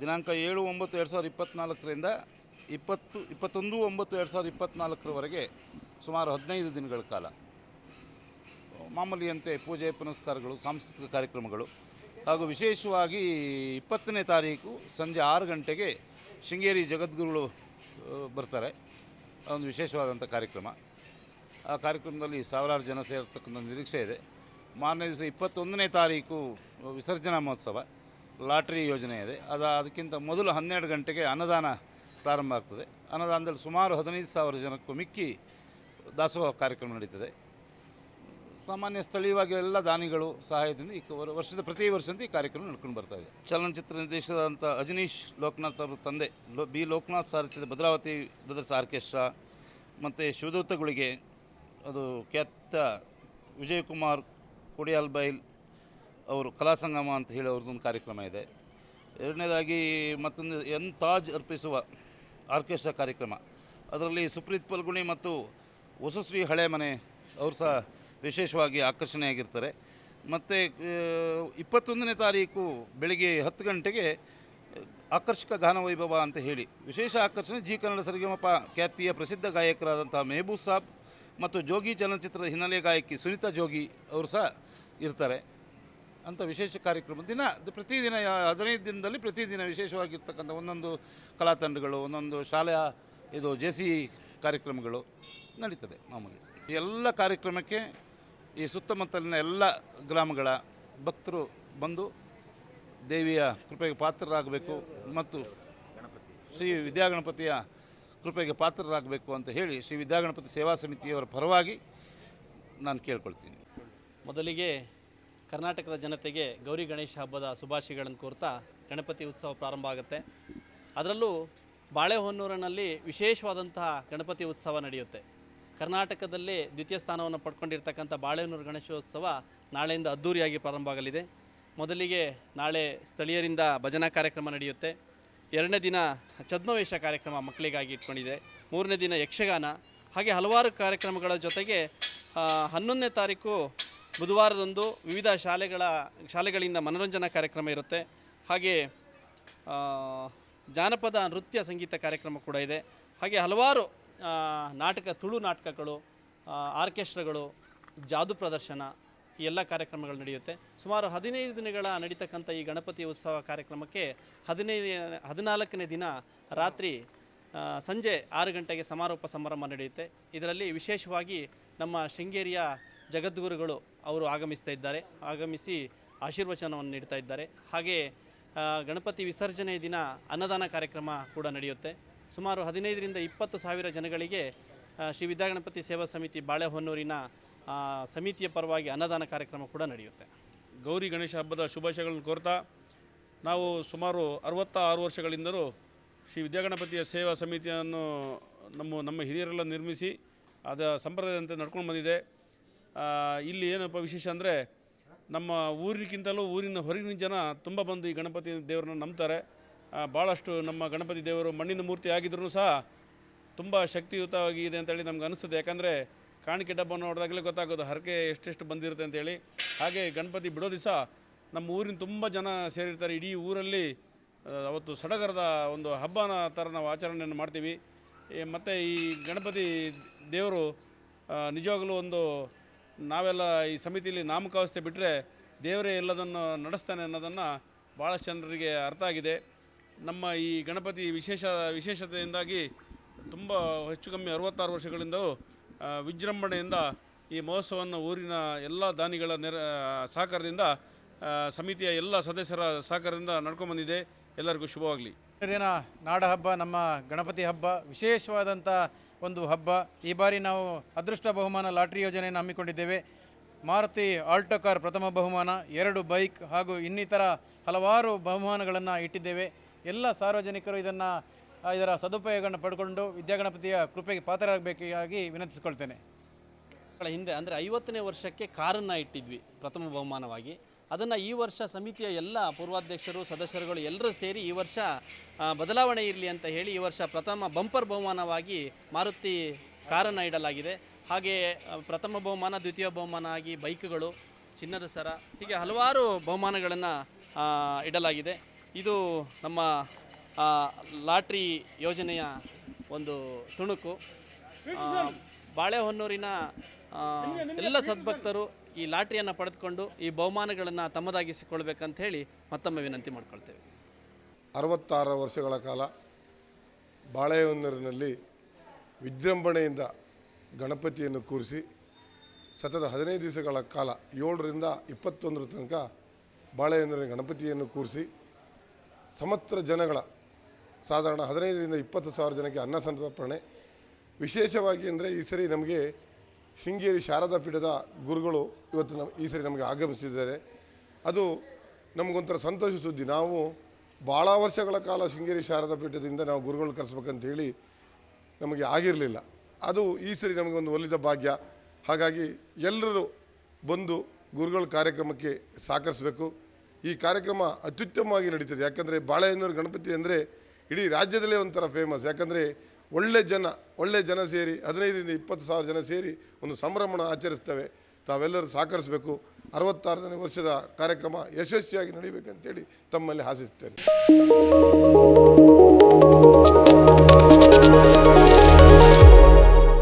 ದಿನಾಂಕ ಏಳು ಒಂಬತ್ತು ಎರಡು ಸಾವಿರದ ಇಪ್ಪತ್ತ್ನಾಲ್ಕರಿಂದ ಇಪ್ಪತ್ತು, ಇಪ್ಪತ್ತೊಂದು ಒಂಬತ್ತು ಎರಡು ಸಾವಿರದ ಇಪ್ಪತ್ತ್ನಾಲ್ಕರವರೆಗೆ ಸುಮಾರು ಹದಿನೈದು ದಿನಗಳ ಕಾಲ. ಮಾಮೂಲಿಯಂತೆ ಪೂಜೆ, ಪುನಸ್ಕಾರಗಳು, ಸಾಂಸ್ಕೃತಿಕ ಕಾರ್ಯಕ್ರಮಗಳು ಹಾಗೂ ವಿಶೇಷವಾಗಿ ಇಪ್ಪತ್ತನೇ ತಾರೀಕು ಸಂಜೆ ಆರು ಗಂಟೆಗೆ ಶೃಂಗೇರಿ ಜಗದ್ಗುರುಗಳು ಬರ್ತಾರೆ. ಒಂದು ವಿಶೇಷವಾದಂಥ ಕಾರ್ಯಕ್ರಮ. ಆ ಕಾರ್ಯಕ್ರಮದಲ್ಲಿ ಸಾವಿರಾರು ಜನ ಸೇರ್ತಕ್ಕಂಥ ನಿರೀಕ್ಷೆ ಇದೆ. ಮಾರನೇ ದಿವಸ ಇಪ್ಪತ್ತೊಂದನೇ ತಾರೀಕು ವಿಸರ್ಜನಾ ಮಹೋತ್ಸವ. ಲಾಟ್ರಿ ಯೋಜನೆ ಇದೆ. ಅದು ಅದಕ್ಕಿಂತ ಮೊದಲು ಹನ್ನೆರಡು ಗಂಟೆಗೆ ಅನ್ನದಾನ ಪ್ರಾರಂಭ ಆಗ್ತದೆ. ಅನ್ನದಾನದಲ್ಲಿ ಸುಮಾರು ಹದಿನೈದು ಸಾವಿರ ಜನಕ್ಕೂ ಮಿಕ್ಕಿ ದಾಸೋಹ ಕಾರ್ಯಕ್ರಮ ನಡೀತದೆ. ಸಾಮಾನ್ಯ ಸ್ಥಳೀಯವಾಗಿ ಎಲ್ಲ ದಾನಿಗಳು ಸಹಾಯದಿಂದ ಈ ವರ್ಷದ ಪ್ರತಿ ವರ್ಷದಿಂದ ಈ ಕಾರ್ಯಕ್ರಮ ನಡ್ಕೊಂಡು ಬರ್ತಾ ಇದೆ. ಚಲನಚಿತ್ರ ನಿರ್ದೇಶಕರಾದಂಥ ಅಜನೀಶ್ ಲೋಕನಾಥ್ ಅವರ ತಂದೆ, ಲೋ, ಬಿ ಲೋಕನಾಥ್ ಸಾರಥ್ಯದ ಭದ್ರಾವತಿ ಬ್ರದರ್ಸ್ ಆರ್ಕೆಸ್ಟ್ರಾ ಮತ್ತು ಶಿವದೂತಗಳಿಗೆ ಅದು ಕೆತ್ತ ವಿಜಯಕುಮಾರ್ ಕೊಡಿಯಾಲ್ಬೈಲ್ ಅವರು ಕಲಾ ಸಂಗಮ ಅಂತ ಹೇಳಿ ಅವ್ರದ್ದೊಂದು ಕಾರ್ಯಕ್ರಮ ಇದೆ. ಎರಡನೇದಾಗಿ ಮತ್ತೊಂದು ಎನ್ ತಾಜ್ ಅರ್ಪಿಸುವ ಆರ್ಕೆಸ್ಟ್ರಾ ಕಾರ್ಯಕ್ರಮ. ಅದರಲ್ಲಿ ಸುಪ್ರೀತ್ ಪಲ್ಗುಣಿ ಮತ್ತು ವಸುಶ್ರೀ ಹಳೆ ಮನೆ ಅವರು ಸಹ ವಿಶೇಷವಾಗಿ ಆಕರ್ಷಣೆಯಾಗಿರ್ತಾರೆ. ಮತ್ತು ಇಪ್ಪತ್ತೊಂದನೇ ತಾರೀಕು ಬೆಳಿಗ್ಗೆ ಹತ್ತು ಗಂಟೆಗೆ ಆಕರ್ಷಕ ಗಾನವೈಭವ ಅಂತ ಹೇಳಿ, ವಿಶೇಷ ಆಕರ್ಷಣೆ ಜಿ ಕನ್ನಡ ಸರಿಗಮಪ ಖ್ಯಾತಿಯ ಪ್ರಸಿದ್ಧ ಗಾಯಕರಾದಂಥ ಮೆಹಬೂಬ್ ಸಾಬ್ ಮತ್ತು ಜೋಗಿ ಚಲನಚಿತ್ರದ ಹಿನ್ನೆಲೆ ಗಾಯಕಿ ಸುನೀತಾ ಜೋಗಿ ಅವರು ಸಹ ಇರ್ತಾರೆ. ಅಂತ ವಿಶೇಷ ಕಾರ್ಯಕ್ರಮ. ದಿನ, ಪ್ರತಿದಿನ, ಹದಿನೈದು ದಿನದಲ್ಲಿ ಪ್ರತಿದಿನ ವಿಶೇಷವಾಗಿರ್ತಕ್ಕಂಥ ಒಂದೊಂದು ಕಲಾ ತಂಡಗಳು, ಒಂದೊಂದು ಶಾಲೆಯ ಇದು ಜೆ ಸಿ ಕಾರ್ಯಕ್ರಮಗಳು ನಡೀತದೆ ಮಾಮೂಲಿ. ಎಲ್ಲ ಕಾರ್ಯಕ್ರಮಕ್ಕೆ ಈ ಸುತ್ತಮುತ್ತಲಿನ ಎಲ್ಲ ಗ್ರಾಮಗಳ ಭಕ್ತರು ಬಂದು ದೇವಿಯ ಕೃಪೆಗೆ ಪಾತ್ರರಾಗಬೇಕು ಮತ್ತು ಶ್ರೀ ವಿದ್ಯಾಗಣಪತಿಯ ಕೃಪೆಗೆ ಪಾತ್ರರಾಗಬೇಕು ಅಂತ ಹೇಳಿ ಶ್ರೀ ವಿದ್ಯಾಗಣಪತಿ ಸೇವಾ ಸಮಿತಿಯವರ ಪರವಾಗಿ ನಾನು ಕೇಳ್ಕೊಳ್ತೀನಿ. ಮೊದಲಿಗೆ ಕರ್ನಾಟಕದ ಜನತೆಗೆ ಗೌರಿ ಗಣೇಶ ಹಬ್ಬದ ಶುಭಾಶಯಗಳನ್ನು ಕೋರ್ತಾ ಗಣಪತಿ ಉತ್ಸವ ಪ್ರಾರಂಭ ಆಗುತ್ತೆ. ಅದರಲ್ಲೂ ಬಾಳೆಹೊನ್ನೂರಿನಲ್ಲಿ ವಿಶೇಷವಾದಂತಹ ಗಣಪತಿ ಉತ್ಸವ ನಡೆಯುತ್ತೆ. ಕರ್ನಾಟಕದಲ್ಲಿ ದ್ವಿತೀಯ ಸ್ಥಾನವನ್ನು ಪಡ್ಕೊಂಡಿರ್ತಕ್ಕಂಥ ಬಾಳೆಹೊನ್ನೂರು ಗಣೇಶೋತ್ಸವ ನಾಳೆಯಿಂದ ಅದ್ಧೂರಿಯಾಗಿ ಪ್ರಾರಂಭ ಆಗಲಿದೆ. ಮೊದಲಿಗೆ ನಾಳೆ ಸ್ಥಳೀಯರಿಂದ ಭಜನಾ ಕಾರ್ಯಕ್ರಮ ನಡೆಯುತ್ತೆ. ಎರಡನೇ ದಿನ ಛದ್ಮವೇಷ ಕಾರ್ಯಕ್ರಮ ಮಕ್ಕಳಿಗಾಗಿ ಇಟ್ಕೊಂಡಿದೆ. ಮೂರನೇ ದಿನ ಯಕ್ಷಗಾನ. ಹಾಗೆ ಹಲವಾರು ಕಾರ್ಯಕ್ರಮಗಳ ಜೊತೆಗೆ ಹನ್ನೊಂದನೇ ತಾರೀಕು ಬುಧವಾರದಂದು ವಿವಿಧ ಶಾಲೆಗಳ, ಶಾಲೆಗಳಿಂದ ಮನೋರಂಜನಾ ಕಾರ್ಯಕ್ರಮ ಇರುತ್ತೆ. ಹಾಗೆ ಜಾನಪದ ನೃತ್ಯ ಸಂಗೀತ ಕಾರ್ಯಕ್ರಮ ಕೂಡ ಇದೆ. ಹಾಗೆ ಹಲವಾರು ನಾಟಕ, ತುಳು ನಾಟಕಗಳು ಆರ್ಕೆಸ್ಟ್ರಾಗಳು, ಜಾದು ಪ್ರದರ್ಶನ ಈ ಎಲ್ಲ ಕಾರ್ಯಕ್ರಮಗಳು ನಡೆಯುತ್ತೆ. ಸುಮಾರು ಹದಿನೈದು ದಿನಗಳ ನಡೀತಕ್ಕಂಥ ಈ ಗಣಪತಿ ಉತ್ಸವ ಕಾರ್ಯಕ್ರಮಕ್ಕೆ ಹದಿನೈದು, ಹದಿನಾಲ್ಕನೇ ದಿನ ರಾತ್ರಿ ಸಂಜೆ ಆರು ಗಂಟೆಗೆ ಸಮಾರೋಪ ಸಮಾರಂಭ ನಡೆಯುತ್ತೆ. ಇದರಲ್ಲಿ ವಿಶೇಷವಾಗಿ ನಮ್ಮ ಶೃಂಗೇರಿಯ ಜಗದ್ಗುರುಗಳು ಅವರು ಆಗಮಿಸ್ತಾ ಇದ್ದಾರೆ, ಆಗಮಿಸಿ ಆಶೀರ್ವಚನವನ್ನು ನೀಡ್ತಾ ಇದ್ದಾರೆ. ಹಾಗೆ ಗಣಪತಿ ವಿಸರ್ಜನೆ ದಿನ ಅನ್ನದಾನ ಕಾರ್ಯಕ್ರಮ ಕೂಡ ನಡೆಯುತ್ತೆ. ಸುಮಾರು ಹದಿನೈದರಿಂದ ಇಪ್ಪತ್ತು ಸಾವಿರ ಜನಗಳಿಗೆ ಶ್ರೀ ವಿದ್ಯಾಗಣಪತಿ ಸೇವಾ ಸಮಿತಿ ಬಾಳೆಹೊನ್ನೂರಿನ ಸಮಿತಿಯ ಪರವಾಗಿ ಅನ್ನದಾನ ಕಾರ್ಯಕ್ರಮ ಕೂಡ ನಡೆಯುತ್ತೆ. ಗೌರಿ ಗಣೇಶ ಹಬ್ಬದ ಶುಭಾಶಯಗಳನ್ನು ಕೋರ್ತಾ, ನಾವು ಸುಮಾರು ಅರವತ್ತ ಆರು ವರ್ಷಗಳಿಂದಲೂ ಶ್ರೀ ವಿದ್ಯಾಗಣಪತಿಯ ಸೇವಾ ಸಮಿತಿಯನ್ನು ನಮ್ಮ ನಮ್ಮ ಹಿರಿಯರೆಲ್ಲ ನಿರ್ಮಿಸಿ ಅದ ಸಂಪ್ರದಾಯದಂತೆ ನಡ್ಕೊಂಡು ಬಂದಿದೆ. ಇಲ್ಲಿ ಏನಪ್ಪ ವಿಶೇಷ ಅಂದರೆ ನಮ್ಮ ಊರಿಗಿಂತಲೂ ಊರಿನ ಹೊರಗಿನ ಜನ ತುಂಬ ಬಂದು ಈ ಗಣಪತಿ ದೇವರನ್ನ ನಂಬ್ತಾರೆ. ಭಾಳಷ್ಟು ನಮ್ಮ ಗಣಪತಿ ದೇವರು ಮಣ್ಣಿನ ಮೂರ್ತಿ ಆಗಿದ್ರು ಸಹ ತುಂಬ ಶಕ್ತಿಯುತವಾಗಿ ಇದೆ ಅಂತೇಳಿ ನಮ್ಗೆ ಅನಿಸ್ತದೆ. ಯಾಕಂದರೆ ಕಾಣಿಕೆ ಡಬ್ಬ ನೋಡಿದಾಗಲೇ ಗೊತ್ತಾಗೋದು ಹರಕೆ ಎಷ್ಟೆಷ್ಟು ಬಂದಿರುತ್ತೆ ಅಂತೇಳಿ. ಹಾಗೆ ಗಣಪತಿ ಬಿಡೋ ದಿವಸ ನಮ್ಮ ಊರಿನ ತುಂಬ ಜನ ಸೇರಿರ್ತಾರೆ. ಇಡೀ ಊರಲ್ಲಿ ಅವತ್ತು ಸಡಗರದ ಒಂದು ಹಬ್ಬನ ಥರ ನಾವು ಆಚರಣೆಯನ್ನು ಮಾಡ್ತೀವಿ. ಮತ್ತು ಈ ಗಣಪತಿ ದೇವರು ನಿಜವಾಗಲೂ ಒಂದು ನಾವೆಲ್ಲ ಈ ಸಮಿತಿಯಲ್ಲಿ ನಾಮಕಾವಸ್ಥೆ ಬಿಟ್ಟರೆ ದೇವರೇ ಎಲ್ಲದನ್ನು ನಡೆಸ್ತಾನೆ ಅನ್ನೋದನ್ನು ಭಾಳಷ್ಟು ಜನರಿಗೆ ಅರ್ಥ ಆಗಿದೆ. ನಮ್ಮ ಈ ಗಣಪತಿ ವಿಶೇಷ, ವಿಶೇಷತೆಯಿಂದಾಗಿ ತುಂಬ ಹೆಚ್ಚು ಕಮ್ಮಿ ಅರವತ್ತಾರು ವರ್ಷಗಳಿಂದ ವಿಜೃಂಭಣೆಯಿಂದ ಈ ಮಹೋತ್ಸವವನ್ನು ಊರಿನ ಎಲ್ಲ ದಾನಿಗಳ ನೆರ ಸಹಕಾರದಿಂದ ಸಮಿತಿಯ ಎಲ್ಲ ಸದಸ್ಯರ ಸಹಕಾರದಿಂದ ನಡ್ಕೊಂಡ್ಬಂದಿದೆ ಎಲ್ಲರಿಗೂ ಶುಭವಾಗಲಿ. ನಾಡ ಹಬ್ಬ, ನಮ್ಮ ಗಣಪತಿ ಹಬ್ಬ, ವಿಶೇಷವಾದಂಥ ಒಂದು ಹಬ್ಬ. ಈ ಬಾರಿ ನಾವು ಅದೃಷ್ಟ ಬಹುಮಾನ ಲಾಟ್ರಿ ಯೋಜನೆಯನ್ನು ಹಮ್ಮಿಕೊಂಡಿದ್ದೇವೆ. ಮಾರುತಿ ಆಲ್ಟೋ ಕಾರ್ ಪ್ರಥಮ ಬಹುಮಾನ, ಎರಡು ಬೈಕ್ ಹಾಗೂ ಇನ್ನಿತರ ಹಲವಾರು ಬಹುಮಾನಗಳನ್ನು ಇಟ್ಟಿದ್ದೇವೆ. ಎಲ್ಲ ಸಾರ್ವಜನಿಕರು ಇದನ್ನು, ಇದರ ಸದುಪಯೋಗವನ್ನು ಪಡ್ಕೊಂಡು ವಿದ್ಯಾಗಣಪತಿಯ ಕೃಪೆಗೆ ಪಾತ್ರರಾಗಬೇಕಾಗಿ ವಿನಂತಿಸಿಕೊಳ್ತೇನೆ. ಹಿಂದೆ ಅಂದರೆ ಐವತ್ತನೇ ವರ್ಷಕ್ಕೆ ಕಾರನ್ನು ಇಟ್ಟಿದ್ವಿ ಪ್ರಥಮ ಬಹುಮಾನವಾಗಿ. ಅದನ್ನು ಈ ವರ್ಷ ಸಮಿತಿಯ ಎಲ್ಲ ಪೂರ್ವಾಧ್ಯಕ್ಷರು, ಸದಸ್ಯರುಗಳು ಎಲ್ಲರೂ ಸೇರಿ ಈ ವರ್ಷ ಬದಲಾವಣೆ ಇರಲಿ ಅಂತ ಹೇಳಿ ಈ ವರ್ಷ ಪ್ರಥಮ ಬಂಪರ್ ಬಹುಮಾನವಾಗಿ ಮಾರುತಿ ಕಾರನ್ನು ಇಡಲಾಗಿದೆ. ಹಾಗೆ ಪ್ರಥಮ ಬಹುಮಾನ, ದ್ವಿತೀಯ ಬಹುಮಾನ ಆಗಿ ಬೈಕ್ಗಳು, ಚಿನ್ನದ ಸರ, ಹೀಗೆ ಹಲವಾರು ಬಹುಮಾನಗಳನ್ನು ಇಡಲಾಗಿದೆ. ಇದು ನಮ್ಮ ಲಾಟ್ರಿ ಯೋಜನೆಯ ಒಂದು ತುಣುಕು. ಬಾಳೆಹೊನ್ನೂರಿನ ಎಲ್ಲ ಸದ್ಭಕ್ತರು ಈ ಲಾಟ್ರಿಯನ್ನು ಪಡೆದುಕೊಂಡು ಈ ಬಹುಮಾನಗಳನ್ನು ತಮ್ಮದಾಗಿಸಿಕೊಳ್ಬೇಕಂತ ಹೇಳಿ ಮತ್ತೊಮ್ಮೆ ವಿನಂತಿ ಮಾಡಿಕೊಳ್ತೇವೆ. ಅರವತ್ತಾರು ವರ್ಷಗಳ ಕಾಲ ಬಾಳೆಹೊನ್ನೂರಿನಲ್ಲಿ ವಿಜೃಂಭಣೆಯಿಂದ ಗಣಪತಿಯನ್ನು ಕೂರಿಸಿ ಸತತ ಹದಿನೈದು ದಿವಸಗಳ ಕಾಲ ಏಳರಿಂದ ಇಪ್ಪತ್ತೊಂದರ ತನಕ ಬಾಳೆಹೊನ್ನೂರಿನ ಗಣಪತಿಯನ್ನು ಕೂರಿಸಿ ಸಮತ್ರ ಜನಗಳ ಸಾಧಾರಣ ಹದಿನೈದರಿಂದ ಇಪ್ಪತ್ತು ಸಾವಿರ ಜನಕ್ಕೆ ಅನ್ನ ಸಂತರ್ಪಣೆ. ವಿಶೇಷವಾಗಿ ಅಂದರೆ ಈ ಸರಿ ನಮಗೆ ಶೃಂಗೇರಿ ಶಾರದಾ ಪೀಠದ ಗುರುಗಳು ಇವತ್ತು ನಮ್ಮ ಈ ಸರಿ ನಮಗೆ ಆಗಮಿಸಿದ್ದಾರೆ. ಅದು ನಮಗೊಂಥರ ಸಂತೋಷ ಸುದ್ದಿ. ನಾವು ಭಾಳ ವರ್ಷಗಳ ಕಾಲ ಶೃಂಗೇರಿ ಶಾರದಾ ಪೀಠದಿಂದ ನಾವು ಗುರುಗಳು ಕರೆಸ್ಬೇಕಂತ ಹೇಳಿ ನಮಗೆ ಆಗಿರಲಿಲ್ಲ. ಅದು ಈ ಸರಿ ನಮಗೊಂದು ಒಲಿದ ಭಾಗ್ಯ. ಹಾಗಾಗಿ ಎಲ್ಲರೂ ಬಂದು ಗುರುಗಳ ಕಾರ್ಯಕ್ರಮಕ್ಕೆ ಸಹಕರಿಸಬೇಕು. ಈ ಕಾರ್ಯಕ್ರಮ ಅತ್ಯುತ್ತಮವಾಗಿ ನಡೀತದೆ. ಯಾಕಂದರೆ ಬಾಳೆಹೆನ್ನೂರು ಗಣಪತಿ ಅಂದರೆ ಇಡೀ ರಾಜ್ಯದಲ್ಲೇ ಒಂಥರ ಫೇಮಸ್ ಯಾಕಂದರೆ ಒಳ್ಳೆ ಜನ ಒಳ್ಳೆ ಜನ ಸೇರಿ, ಹದಿನೈದರಿಂದ ಇಪ್ಪತ್ತು ಸಾವಿರ ಜನ ಸೇರಿ ಒಂದು ಸಂಭ್ರಮಣ ಆಚರಿಸ್ತೇವೆ. ತಾವೆಲ್ಲರೂ ಸಹಕರಿಸಬೇಕು. ಅರವತ್ತಾರನೇ ವರ್ಷದ ಕಾರ್ಯಕ್ರಮ ಯಶಸ್ವಿಯಾಗಿ ನಡೀಬೇಕಂತೇಳಿ ತಮ್ಮಲ್ಲಿ ಆಶಿಸ್ತೇನೆ